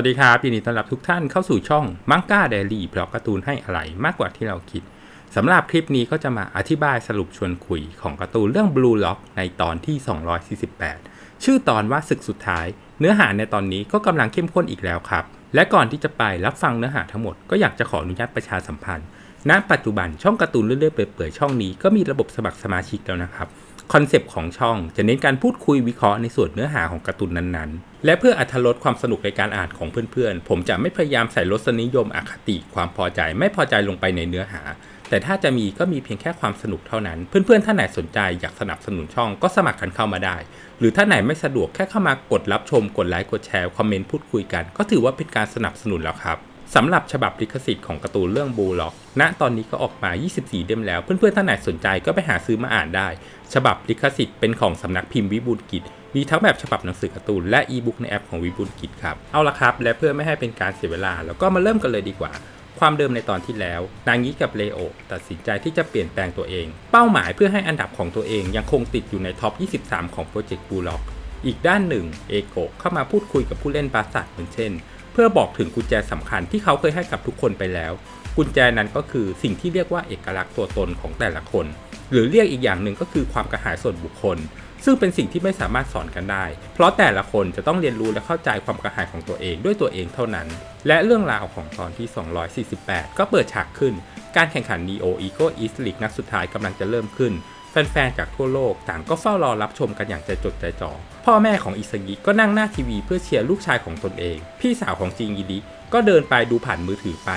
วัสดีครับยินดีต้อนรับทุกท่านเข้าสู่ช่องมังก้าเดลี่เพราะการ์ตูนให้อะไรมากกว่าที่เราคิดสำหรับคลิปนี้ก็จะมาอธิบายสรุปชวนคุยของการ์ตูนเรื่อง Blue Lock ในตอนที่ 248 ชื่อตอนว่าศึกสุดท้าย เนื้อหาในตอนนี้ก็กำลังเข้มข้นอีกแล้วครับ และก่อนที่จะไปรับฟังเนื้อหาทั้งหมดก็อยากจะขออนุญาตประชาสัมพันธ์ ณ ปัจจุบันช่องการ์ตูนเรื่อยๆเปื่อยๆช่องนี้ก็มีระบบสมัครสมาชิกแล้วนะครับ คอนเซปต์ของช่องจะเน้นการพูดคุยวิเคราะห์ในส่วนเนื้อหาของการ์ตูนนั้นๆ และเพื่ออัธรสความสนุกในการอ่านของเพื่อนๆ ผมจะไม่พยายามใส่รสนิยมอคติ ความพอใจไม่พอใจลงไปในเนื้อหา แต่ถ้าจะมีก็มีเพียงแค่ความสนุกเท่านั้น เพื่อนๆ ท่านไหนสนใจอยากสนับสนุนช่องก็สมัครกันเข้ามาได้ หรือถ้านไหนไม่สะดวกแค่เข้ามากดรับชมกดไลค์กดแชร์คอมเมนต์พูดคุยกัน ก็ถือว่าเป็นการสนับสนุนแล้วครับ สำหรับฉบับลิขสิทธิ์ของการ์ตูนเรื่องบูล็อก ณ ตอนนี้ก็ออกมา 24 เล่มแล้ว เพื่อนๆ ท่านไหนสนใจก็ไปหาซื้อมาอ่านได้ ฉบับลิขสิทธิ์เป็นของสำนักพิมพ์วิบูลกิจ มีทั้งแบบฉบับหนังสือการ์ตูนและอีบุ๊กในแอปของวิบูลกิจครับ เอาละครับ และเพื่อไม่ให้เป็นการเสียเวลาแล้วก็มาเริ่มกันเลยดีกว่า ความเดิมในตอนที่แล้ว นางงี้กับเลโอตัดสินใจที่จะเปลี่ยนแปลงตัวเอง เป้าหมายเพื่อให้อันดับของตัวเองยังคงติดอยู่ในท็อป 23 ของโปรเจกต์บูล็อก อีกด้านหนึ่งเอโกเข้ามาพูดคุยกับผู้เล่นบาสัตเหมือนเช่น เพื่อบอกถึงกุญแจสำคัญที่เขาเคยให้กับทุกคนไปแล้ว กุญแจนั้นก็คือสิ่งที่เรียกว่าเอกลักษณ์ตัวตนของแต่ละคน หรือเรียกอีกอย่างหนึ่งก็คือความกระหายส่วนบุคคล ซึ่งเป็นสิ่งที่ไม่สามารถสอนกันได้ เพราะแต่ละคนจะต้องเรียนรู้และเข้าใจความกระหายของตัวเองด้วยตัวเองเท่านั้น และเรื่องราวของตอนที่ 248 ก็เปิดฉากขึ้น การแข่งขัน Neo Ego East League นัดสุดท้ายกำลังจะเริ่มขึ้น แฟนๆจากทั่วโลกต่างก็เฝ้ารอรับชมกันอย่างใจจดใจจ่อพ่อแม่ของอิซากิก็นั่งหน้าทีวีเพื่อเชียร์ลูกชายของตนเอง พี่สาวของจิงยิดิก็เดินไปดูผ่านมือถือไป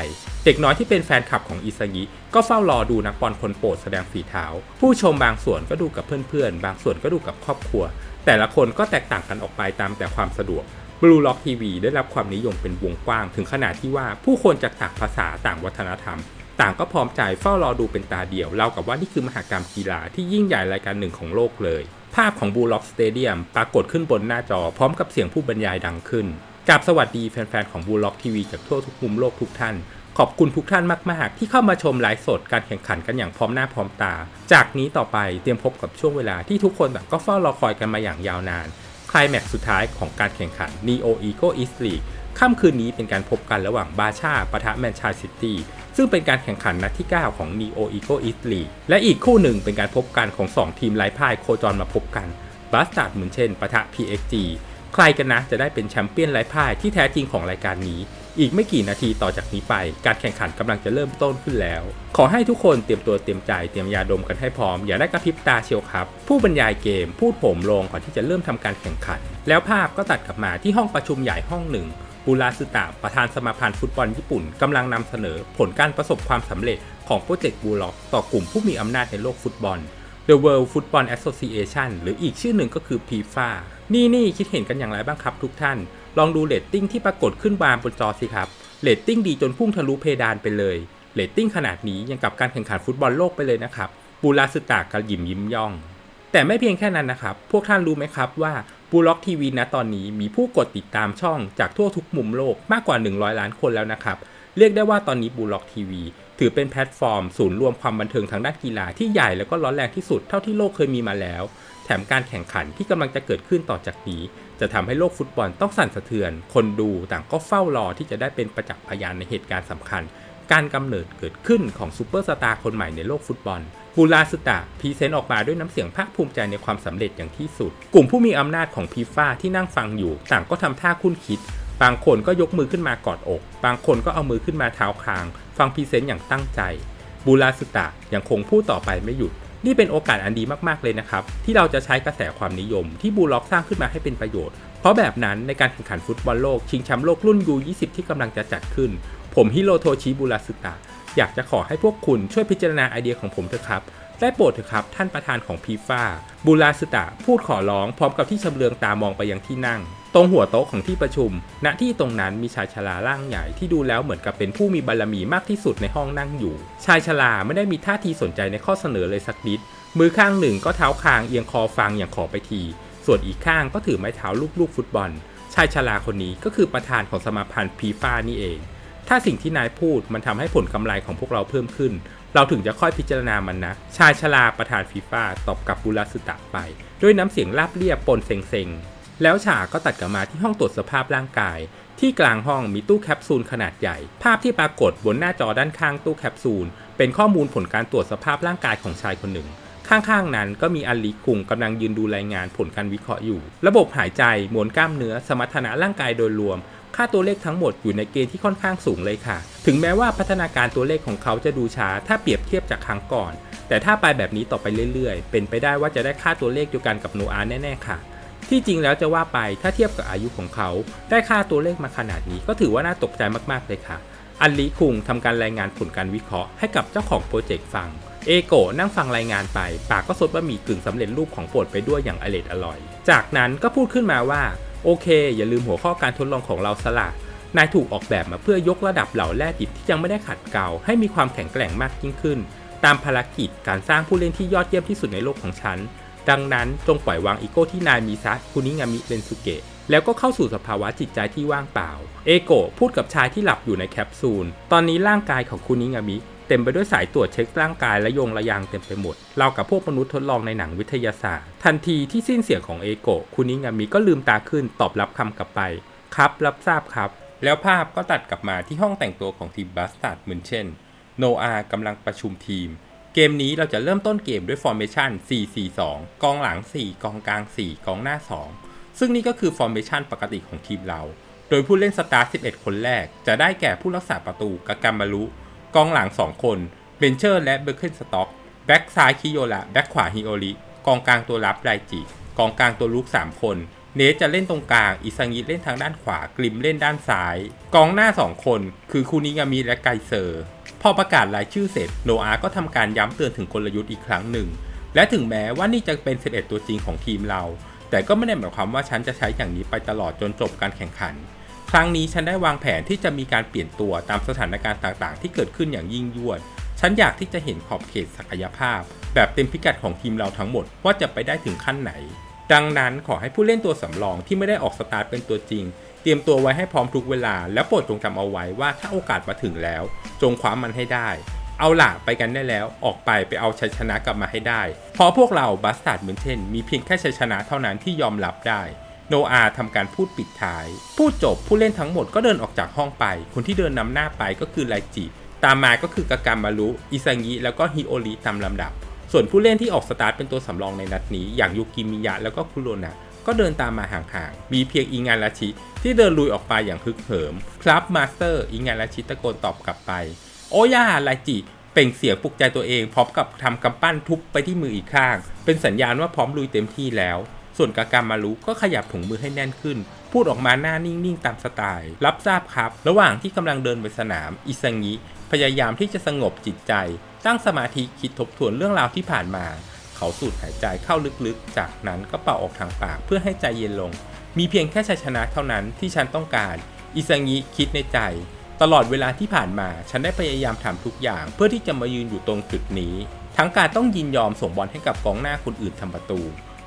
เด็กน้อยที่เป็นแฟนคลับของอิซากิก็เฝ้ารอดูนักบอลคนโปรดแสดงฝีเท้า ผู้ชมบางส่วนก็ดูกับเพื่อนๆ บางส่วนก็ดูกับครอบครัว แต่ละคนก็แตกต่างกันออกไปตามแต่ความสะดวก Blue Lock TV ได้รับความนิยมเป็นวงกว้างถึงขนาดที่ว่าผู้คนจากต่างภาษาต่างวัฒนธรรม ต่างก็พร้อมใจเฝ้ารอดูเป็นตาเดียวเล่ากับว่านี่คือมหากรรมกีฬาที่ยิ่งใหญ่รายการหนึ่งของโลกเลย ภาพของบูล็อกสเตเดียมปรากฏขึ้นบนหน้าจอพร้อมกับเสียงผู้บรรยายดังขึ้นกราบสวัสดีแฟนๆของบูล็อกทีวีจากทั่วทุกมุมโลกทุกท่าน ขอบคุณทุกท่านมากๆ ที่เข้ามาชมไลฟ์สดการแข่งขันกันอย่างพร้อมหน้าพร้อมตา จากนี้ต่อไปเตรียมพบกับช่วงเวลาที่ทุกคนต่างก็เฝ้ารอคอยกันมาอย่างยาวนานคลายแม็กซ์สุดท้ายของการแข่งขัน Neo Ego East League ค่ำคืนนี้เป็นการพบกันระหว่างบาชาปะทะแมนชาซิตี้ ซึ่งเป็นการแข่งขันนัดที่ 9 ของ Neo Ego East League และอีกคู่หนึ่งเป็นการพบกันของ 2 ทีมไร้พ่ายโคจรมาพบกันบาสตาร์ดเหมือนเช่นปะทะ PXG ใครกันนะจะได้เป็นแชมเปี้ยนไร้พ่ายที่แท้จริงของรายการนี้ อีกไม่กี่นาทีต่อจากนี้ไป การแข่งขันกำลังจะเริ่มต้นขึ้นแล้ว ขอให้ทุกคนเตรียมตัวเตรียมใจเตรียมยาดมกันให้พร้อม อย่าได้กระพริบตาเชียวครับ ผู้บรรยายเกมพูดผมลงก่อนที่จะเริ่มทำการแข่งขัน แล้วภาพก็ตัดกลับมาที่ห้องประชุมใหญ่ห้องหนึ่ง บูราสึตะประธานสมาพันธ์ฟุตบอลญี่ปุ่นกำลังนำเสนอผลการประสบความสำเร็จของโปรเจกต์บูล็อกต่อกลุ่มผู้มีอำนาจในโลกฟุตบอล The World Football Association หรืออีกชื่อหนึ่งก็คือ FIFA นี่นี่คิดเห็นกันอย่างไรบ้างครับทุกท่าน ลองดูเรตติ้งที่ปรากฏขึ้นบานบนจอสิครับเรตติ้งดีจนพุ่งทะลุเพดานไปเลยเรตติ้งขนาดนี้ยังกับการแข่งขันฟุตบอลโลกไปเลยนะครับบูราสตะกระยิมยิ้มย่อง แต่ไม่เพียงแค่นั้นนะครับ พวกท่านรู้ไหมครับว่า บูล็อกทีวีณตอนนี้มีผู้กดติดตามช่องจากทั่วทุกมุมโลกมากกว่า 100 ล้านคนแล้วนะครับ เรียกได้ว่าตอนนี้บูล็อกทีวีถือเป็นแพลตฟอร์ม ศูนย์รวมความบันเทิงทางด้านกีฬาที่ใหญ่แล้วก็ร้อนแรงที่สุดเท่าที่โลกเคยมีมาแล้ว แถมการแข่งขันที่กำลังจะเกิดขึ้นต่อจากนี้ จะทำให้โลกฟุตบอลต้องสั่นสะเทือน คนดูต่างก็เฝ้ารอที่จะได้เป็นประจักษ์พยานในเหตุการณ์สำคัญ การกำเนิดเกิดขึ้นของซูเปอร์สตาร์คนใหม่ในโลกฟุตบอล บูราสตาพรีเซนต์ออกมาด้วยน้ำเสียงภาคภูมิใจในความสำเร็จอย่างที่สุด กลุ่มผู้มีอำนาจของพีฟ่าที่นั่งฟังอยู่ ต่างก็ทำท่าคุ้นคิด บางคนก็ยกมือขึ้นมากอดอก บางคนก็เอามือขึ้นมาเท้าคาง ฟังพรีเซนต์อย่างตั้งใจ บูราสตายังคงพูดต่อไปไม่หยุด นี่เป็นโอกาสอันดีมากๆเลยนะครับ ที่เราจะใช้กระแสความนิยม ที่บูล็อกสร้างขึ้นมาให้เป็นประโยชน์ เพราะแบบนั้นในการแข่งขันฟุตบอลโลกชิงแชมป์โลกรุ่น U20 ที่กำลังจะจัดขึ้น ผมฮิโรโทชิบูราสตะ อยากจะขอให้พวกคุณช่วยพิจารณาไอเดียของผมเถอะครับได้โปรดเถอะครับ ท่านประธานของพีฟ่าบูราสตะพูดขอร้องพร้อมกับที่ชำเลืองตามองไปยังที่นั่ง ตรงหัวโต๊ะของที่ประชุม ณที่ตรงนั้นมีชายชราร่างใหญ่ที่ดูแล้วเหมือนกับเป็นผู้มีบารมีมากที่สุดในห้องนั่งอยู่ ชายชราไม่ได้มีท่าทีสนใจในข้อเสนอเลยสักนิด มือข้างหนึ่งก็เท้าคางเอียงคอฟังอย่างขอไปที ส่วนอีกข้างก็ถือไม้เท้าลูกๆฟุตบอล ชายชราคนนี้ก็คือประธานของสมาพันธ์พีฟ่านี่เอง ถ้าสิ่งที่นายพูดมันทำให้ผลกำไรของพวกเราเพิ่มขึ้น เราถึงจะค่อยพิจารณามันนะ ชายชราประธานฟีฟ่าตอบกับบุราสึตะไป ด้วยน้ำเสียงราบเรียบปนเซ็งๆ แล้วฉากก็ตัดกลับมาที่ห้องตรวจสภาพร่างกาย ที่กลางห้องมีตู้แคปซูลขนาดใหญ่ ภาพที่ปรากฏบนหน้าจอด้านข้างตู้แคปซูล เป็นข้อมูลผลการตรวจสภาพร่างกายของชายคนหนึ่งข้างๆ นั้นก็มีอลีคุงกำลังยืนดูรายงานผลการวิเคราะห์อยู่ ระบบหายใจ มวลกล้ามเนื้อ สมรรถนะร่างกายโดยรวม ค่าตัวเลขทั้งหมดอยู่ในเกณฑ์ที่ค่อนข้างสูงเลยค่ะ ถึงแม้ว่าพัฒนาการตัวเลขของเขาจะดูช้า ถ้าเปรียบเทียบจากครั้งก่อน แต่ถ้าไปแบบนี้ต่อไปเรื่อยๆ เป็นไปได้ว่าจะได้ค่าตัวเลขเดียวกันกับโนอาแน่ๆค่ะ ที่จริงแล้วจะว่าไปถ้าเทียบกับอายุของเขา ได้ค่าตัวเลขมาขนาดนี้ก็ถือว่าน่าตกใจมากๆเลยค่ะ อันลีคุงทำการรายงานผลการวิเคราะห์ให้กับเจ้าของโปรเจกต์ฟัง เอโกะนั่งฟังรายงานไป ปากก็ซดบะหมี่กึ่งสำเร็จรูปของโปรดไปด้วยอย่างอร่อยอร่อยจากนั้นก็พูดขึ้นมาว่า โอเค อย่าลืมหัวข้อการทดลองของเราสละนายถูกออกแบบมาเพื่อยกระดับเหล่าแร่ดิบที่ยังไม่ได้ขัดเกลาให้มีความแข็งแกร่งมากยิ่งขึ้น ตามภารกิจการสร้างผู้เล่นที่ยอดเยี่ยมที่สุดในโลกของฉัน ดังนั้นจงปล่อยวางอีโก้ที่นายมีซะคุนิงามิเรนสุเกะแล้วก็เข้าสู่สภาวะจิตใจที่ว่างเปล่า เอโกะพูดกับชายที่หลับอยู่ในแคปซูล ตอนนี้ร่างกายของคุนิงามิ เต็มไปด้วยสายตรวจเช็คร่างกายและโยงระยางเต็มไปหมด เรากับพวกมนุษย์ทดลองในหนังวิทยาศาสตร์ ทันทีที่สิ้นเสียงของเอโกะคุนิงามิก็ลืมตาขึ้นตอบรับคำกลับไป ครับรับทราบครับ แล้วภาพก็ตัดกลับมาที่ห้องแต่งตัวของทีมบัสตัดเหมือนเช่น โนอากำลังประชุมทีม เกมนี้เราจะเริ่มต้นเกมด้วยฟอร์เมชัน4-4-2 กองหลัง 4 กองกลาง 4 กองหน้า 2 ซึ่งนี่ก็คือฟอร์เมชันปกติของทีมเรา โดยผู้เล่นสตาร์11 คนแรก จะได้แก่ผู้รักษาประตูกากามารุ กองหลัง 2 คนเบนเชอร์และเบอร์เคิลสต็อกแบ็กซ้ายคิโยระแบ็กขวาฮิโอริกองกลางตัวรับไรจิกองกลางตัวลุก 3 คน เนทจะเล่นตรงกลาง อิซังิเล่นทางด้านขวากริมเล่นด้านซ้าย กองหน้า 2 คน คือคูนิงามิและไกเซอร์พอประกาศรายชื่อเสร็จโนอาก็ทำการย้ำเตือนถึงกลยุทธ์อีกครั้งหนึ่ง และถึงแม้ว่านี่จะเป็น 11 ตัวจริงของทีมเรา แต่ก็ไม่ได้หมายความว่าฉันจะใช้อย่างนี้ไปตลอดจนจบการแข่งขัน ครั้งนี้ฉันได้วางแผนที่จะมีการเปลี่ยนตัวตามสถานการณ์ต่างๆ ที่เกิดขึ้นอย่างยิ่งยวด ฉันอยากที่จะเห็นขอบเขตศักยภาพ แบบเต็มพิกัดของทีมเราทั้งหมดว่าจะไปได้ถึงขั้นไหน ดังนั้นขอให้ผู้เล่นตัวสำรองที่ไม่ได้ออกสตาร์ทเป็นตัวจริง เตรียมตัวไว้ให้พร้อมทุกเวลา และโปรดจงจำเอาไว้ว่าถ้าโอกาสมาถึงแล้ว จงคว้ามันให้ได้ เอาล่ะไปกันได้แล้วออกไปไปเอาชัยชนะกลับมาให้ได้ เพราะพวกเราบัสตัดเหมือนเช่นมีเพียงแค่ชัยชนะเท่านั้นที่ยอมรับได้ โนอาทำการพูดปิดท้าย พูดจบผู้เล่นทั้งหมดก็เดินออกจากห้องไป คนที่เดินนำหน้าไปก็คือไลจิ ตามมาก็คือกากามารุ อิซางิ แล้วก็ฮิโอริตามลำดับ ส่วนผู้เล่นที่ออกสตาร์ทเป็นตัวสำรองในนัดนี้ อย่างยูกิมิยะแล้วก็คุโรนะก็เดินตามมาห่างๆ มีเพียงอิงานราชิ ที่เดินลุยออกไปอย่างฮึกเหิม ครับมาสเตอร์ อิงานราชิตะโกนตอบกลับไป โอ้ย่าไลจิ เปล่งเสียงปลุกใจตัวเองพร้อมกับทำกำปั้นทุบไปที่มืออีกข้าง เป็นสัญญาณว่าพร้อมลุยเต็มที่แล้ว ส่วนกากามารุก็ขยับถุงมือให้แน่นขึ้น พูดออกมาหน้านิ่งๆ ตามสไตล์ รับทราบครับ ระหว่างที่กำลังเดินไปสนาม อิซังิพยายามที่จะสงบจิตใจ ตั้งสมาธิคิดทบทวนเรื่องราวที่ผ่านมา เขาสูดหายใจเข้าลึกๆ จากนั้นก็เป่าออกทางปากเพื่อให้ใจเย็นลง มีเพียงแค่ชัยชนะเท่านั้นที่ฉันต้องการ อิซังิคิดในใจตลอดเวลาที่ผ่านมา ฉันได้พยายามทำทุกอย่าง เพื่อที่จะมายืนอยู่ตรงจุดนี้ ทั้งการต้องยินยอมส่งบอลให้กับกองหน้าคนอื่นทำประตู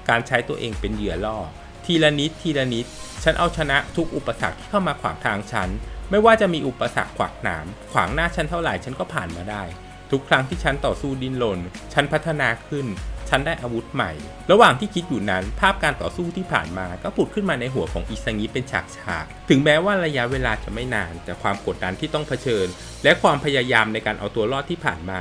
การใช้ตัวเองเป็นเหยื่อล่อ ทีละนิดทีละนิด ฉันเอาชนะทุกอุปสรรคที่เข้ามาขวางทางฉัน ไม่ว่าจะมีอุปสรรคขวากหนาม ขวางหน้าฉันเท่าไหร่ฉันก็ผ่านมาได้ ทุกครั้งที่ฉันต่อสู้ดิ้นรนฉันพัฒนาขึ้น ฉันได้อาวุธใหม่ ระหว่างที่คิดอยู่นั้น ภาพการต่อสู้ที่ผ่านมาก็ผุดขึ้นมาในหัวของอิซังิเป็นฉากฉากถึงแม้ว่าระยะเวลาจะไม่นาน แต่ความกดดันที่ต้องเผชิญ และความพยายามในการเอาตัวรอดที่ผ่านมา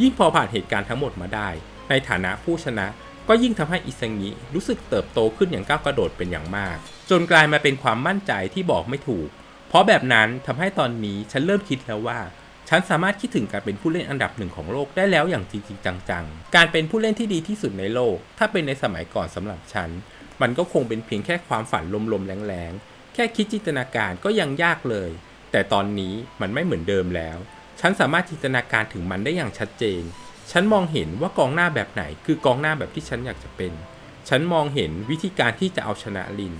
ยิ่งพอผ่านเหตุการณ์ทั้งหมดมาได้ ในฐานะผู้ชนะ ก็ยิ่งทำให้อิซังิรู้สึกเติบโตขึ้นอย่างก้าวกระโดดเป็นอย่างมาก จนกลายมาเป็นความมั่นใจที่บอกไม่ถูก เพราะแบบนั้นทำให้ตอนนี้ฉันเริ่มคิดแล้วว่า ฉันสามารถคิดถึงการเป็นผู้เล่นอันดับหนึ่งของโลกได้แล้วอย่างจริงจังๆ การเป็นผู้เล่นที่ดีที่สุดในโลก ถ้าเป็นในสมัยก่อนสำหรับฉัน มันก็คงเป็นเพียงแค่ความฝันลมๆแรงๆ แค่คิดจินตนาการก็ยังยากเลย แต่ตอนนี้มันไม่เหมือนเดิมแล้ว ฉันสามารถจินตนาการถึงมันได้อย่างชัดเจน ฉันมองเห็นว่ากองหน้าแบบไหน คือกองหน้าแบบที่ฉันอยากจะเป็น ฉันมองเห็นวิธีการที่จะเอาชนะลิน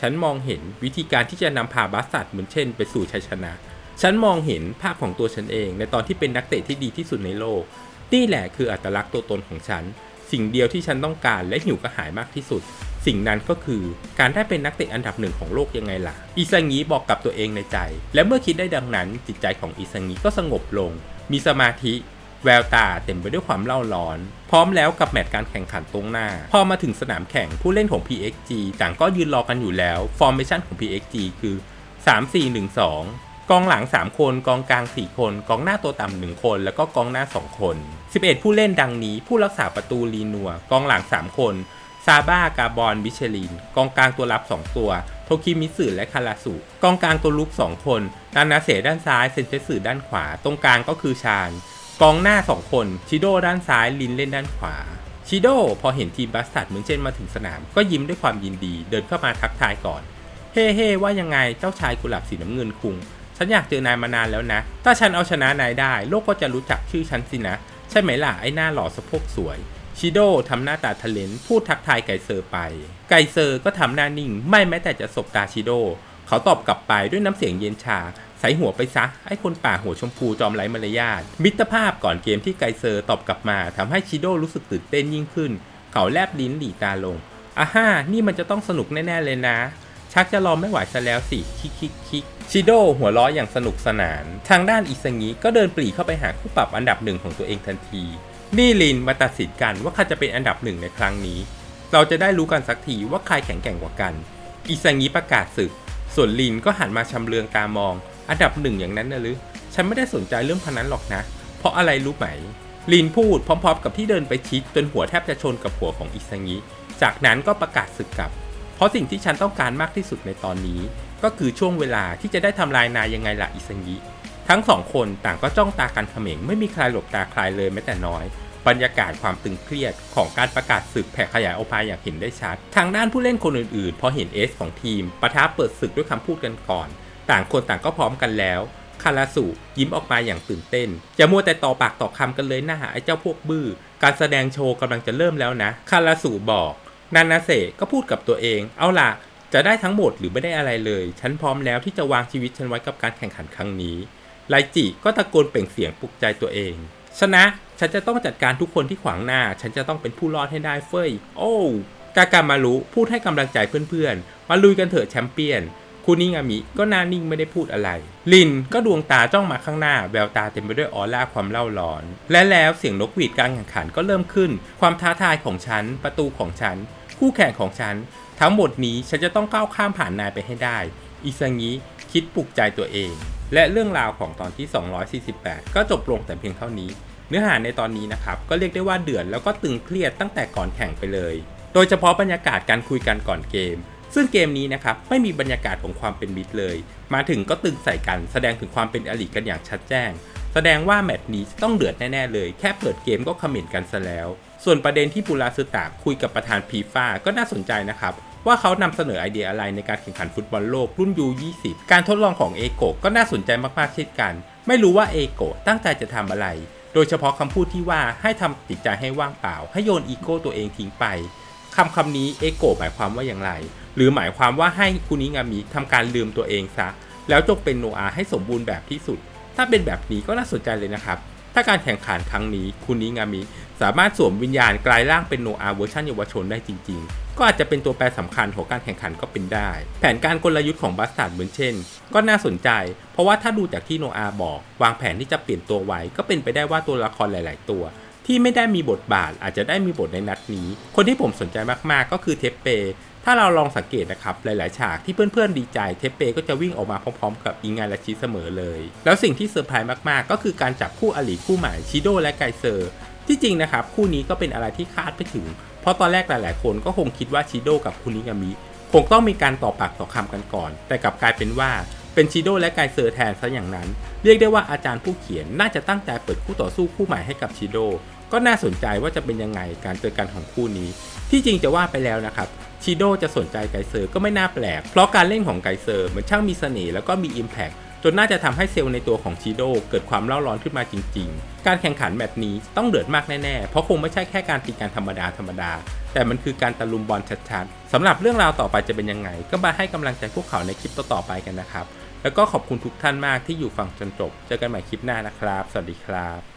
ฉันมองเห็นวิธีการที่จะนำพาบัสสัตเหมือนเช่น ไปสู่ชัยชนะ ฉันมองเห็นภาพของตัวฉันเอง ในตอนที่เป็นนักเตะที่ดีที่สุดในโลก นี่แหละคืออัตลักษณ์ตัวตนของฉัน สิ่งเดียวที่ฉันต้องการและหิวกระหายมากที่สุด สิ่งนั้นก็คือการได้เป็นนักเตะอันดับหนึ่งของโลกยังไงล่ะ อิซังิบอกกับตัวเองในใจ และเมื่อคิดได้ดังนั้นจิตใจของอิซังิก็สงบลง มีสมาธิ แววตาเต็มไปด้วยความเล่าร้อน พร้อมแล้วกับแมตช์การแข่งขันตรงหน้า พอมาถึงสนามแข่งผู้เล่นของ PXG ต่างก็ยืนรอกันอยู่แล้ว ฟอร์เมชันของ PXG คือ 3-4-1-2 กองหลัง 3 คน กองกลาง 4 คน กองหน้าตัวต่ำหนึ่งคน แล้วก็กองหน้า 2 คน 11 ผู้เล่นดังนี้ ผู้รักษาประตูลีนัว กองหลัง 3 คนซาบ้ากาบอนบิเชลิน กองกลางตัวรับ 2 ตัว โทคิมิสึและคาราสุ กองกลางตัวลุก 2 คน นานาเสด้านซ้าย เซนเจสึด้านขวา ตรงกลางก็คือชาญ กองหน้า 2 คนชิโดด้านซ้ายลินเล่นด้านขวา ชิโดพอเห็นทีมบัสตัดเหมือนเช่นมาถึงสนาม ก็ยิ้มด้วยความยินดี เดินเข้ามาทักทายก่อน เฮ้เฮ้ว่ายังไงเจ้าชายกุหลาบสีน้ำเงินคุง ฉันอยากเจอนายมานานแล้วนะ ถ้าฉันเอาชนะนายได้ โลกก็จะรู้จักชื่อฉันสินะ ใช่ไหมล่ะไอ้หน้าหล่อสะโพกสวยชิโดทำหน้าตาทะเลนพูดทักทายไกเซอร์ไป ไกเซอร์ก็ทำหน้านิ่ง ไม่แม้แต่จะสบตาชิโด เขาตอบกลับไปด้วยน้ำเสียงเย็นชา ส่หัวไปซะไอ้คนป่าหัวชมพูจอมไร้มารยาทมิตรภาพก่อนเกมที่ไกเซอร์ตอบกลับมาทำให้ชิโดรู้สึกตื่นเต้นยิ่งขึ้น เขาแลบลิ้นหลีตาลงอ่าฮ่านี่มันจะต้องสนุกแน่ ๆ เลยนะ ชักจะรอไม่ไหวซะแล้วสิ คิกคิกคิกชิโดหัวล้ออย่างสนุกสนาน ทางด้านอิซางิก็เดินปรีเข้าไปหาคู่ปรับอันดับหนึ่งของตัวเองทันที นี่ลินมาตัดสินกันว่าใครจะเป็นอันดับหนึ่งในครั้งนี้ เราจะได้รู้กันสักทีว่าใครแข็งแกร่งกว่ากัน อิซางิประกาศศึก ส่วนลินก็หันมาชำเลืองตามอง อันดับหนึ่งอย่างนั้นนะหรือ ฉันไม่ได้สนใจเรื่องพนันหรอกนะ เพราะอะไรรู้ไหมลินพูดพร้อมๆ กับที่เดินไปชิดจนหัวแทบจะชนกับหัวของอิซางิจากนั้นก็ประกาศศึกกลับ เพราะสิ่งที่ฉันต้องการมากที่สุดในตอนนี้ ก็คือช่วงเวลาที่จะได้ทำลายนายยังไงล่ะอิซังิทั้งสองคนต่างก็จ้องตากันเขม็งไม่มีใครหลบตาใครเลยแม้แต่น้อย บรรยากาศความตึงเครียดของการประกาศศึกแผ่ขยายออกมาอย่างเห็นได้ชัด ทางด้านผู้เล่นคนอื่นๆ พอเห็นเอสของทีมปะทะเปิดศึกด้วยคำพูดกันก่อน ต่างคนต่างก็พร้อมกันแล้ว คาราสุยิ้มออกมาอย่างตื่นเต้นอย่ามัวแต่ต่อปากต่อคำกันเลยนะไอ้เจ้าพวกบื้อ การแสดงโชว์กำลังจะเริ่มแล้วนะ คาราสุบอก นานาเซก็พูดกับตัวเอง เอาล่ะ จะได้ทั้งหมดหรือไม่ได้อะไรเลย ฉันพร้อมแล้วที่จะวางชีวิตฉันไว้กับการแข่งขันครั้งนี้ ไลจิก็ตะโกนเปล่งเสียงปลุกใจตัวเอง ชนะ ฉันจะต้องจัดการทุกคนที่ขวางหน้า ฉันจะต้องเป็นผู้รอดให้ได้เฟ้ย โอ้ กากามารุพูดให้กำลังใจเพื่อนๆ มาลุยกันเถอะแชมเปี้ยน คุนิงามิก็หน่านิ่งไม่ได้พูดอะไร ลินก็ดวงตาจ้องมาข้างหน้า แววตาเต็มไปด้วยออร่าความเล่าร้อน และแล้วเสียงนกหวีดการแข่งขันก็เริ่มขึ้น ความท้าทายของฉัน ประตูของฉัน คู่แข่งของฉัน ทั้งหมดนี้ฉันจะต้องก้าวข้ามผ่านนายไปให้ได้ อิซางิคิดปลุกใจตัวเอง และเรื่องราวของตอนที่ 248 ก็จบลงแต่เพียงเท่านี้ เนื้อหาในตอนนี้นะครับก็เรียกได้ว่าเดือดแล้วก็ตึงเครียดตั้งแต่ก่อนแข่งไปเลย โดยเฉพาะบรรยากาศการคุยกันก่อนเกม ซึ่งเกมนี้นะครับไม่มีบรรยากาศของความเป็นมิตรเลย มาถึงก็ตึงใส่กันแสดงถึงความเป็นอลิกันอย่างชัดแจ้ง แสดงว่าแมตช์นี้ต้องเดือดแน่ๆเลย แค่เปิดเกมก็คอมเมนต์กันซะแล้ว ส่วนประเด็นที่ปูราซึตะคุยกับประธานพีฟ่าก็น่าสนใจนะครับว่าเขานำเสนอไอเดียอะไรในการแข่งขันฟุตบอลโลกรุ่น U20 การทดลองของเอโกก็น่าสนใจมากๆเช่นกัน ไม่รู้ว่าเอโกตั้งใจจะทำอะไร โดยเฉพาะคำพูดที่ว่าให้ทำจิตใจให้ว่างเปล่า ให้โยนอีโก้ตัวเองทิ้งไปคำคำนี้เอโกหมายความว่าอย่างไร หรือหมายความว่าให้คุนิงามิทำการลืมตัวเองซะ แล้วจงเป็นโนอาให้สมบูรณ์แบบที่สุด ถ้าเป็นแบบนี้ก็น่าสนใจเลยนะครับ ถ้าการแข่งขันครั้งนี้คุนิงามิสามารถสวมวิญญาณกลายร่างเป็นโนอาเวอร์ชันเยาวชนได้จริง ๆ ก็อาจจะเป็นตัวแปรสำคัญของการแข่งขันก็เป็นได้ แผนการกลยุทธ์ของบัสตัดเหมือนเช่น ก็น่าสนใจ เพราะว่าถ้าดูจากที่โนอาบอก วางแผนที่จะเปลี่ยนตัวไว้ก็เป็นไปได้ว่าตัวละครหลาย ๆ ตัว ที่ไม่ได้มีบทบาทอาจจะได้มีบทในนัดนี้ คนที่ผมสนใจมากๆ ก็คือเทปเป ถ้าเราลองสังเกตนะครับหลายๆ ฉากที่เพื่อนๆดีใจเทปเปก็จะวิ่งออกมาพร้อมๆ กับอิงานและชิเสมอเลย แล้วสิ่งที่เซอร์ไพรส์มากๆ ก็คือการจับคู่อลีคู่ใหม่ชิโดและไกเซอร์ที่จริงนะครับคู่นี้ก็เป็นอะไรที่คาดไม่ถึง เพราะตอนแรกหลายๆ คนก็คงคิดว่าชิโดกับคุนิงามิคงต้องมีการต่อปากต่อคำกันก่อน แต่กลับกลายเป็นว่าเป็นชิโดและไกเซอร์แทนซะอย่างนั้น เรียกได้ว่าอาจารย์ผู้เขียนน่าจะตั้งใจเปิดคู่ต่อสู้คู่ใหม่ให้กับชิโด ก็น่าสนใจว่าจะเป็นยังไงการเจอกันของคู่นี้ ที่จริงจะว่าไปแล้วนะครับชิโดจะสนใจไกเซอร์ก็ไม่น่าแปลก เพราะการเล่นของไกเซอร์มันช่างมีเสน่ห์แล้วก็มี Impact จนน่าจะทำให้เซลล์ในตัวของชิโดเกิดความเล่าร้อนขึ้นมาจริง ๆ การแข่งขันแบบนี้ต้องเดือดมากแน่ๆ เพราะคงไม่ใช่แค่การตีกันธรรมดาธรรมดา แต่มันคือการตะลุมบอลชัดๆสำหรับเรื่องราวต่อไปจะเป็นยังไง ก็มาให้กำลังใจพวกเขาในคลิปต่อๆไปกันนะครับ แล้วก็ขอบคุณทุกท่านมากที่อยู่ฟังจนจบ เจอกันใหม่คลิปหน้านะครับ สวัสดีครับ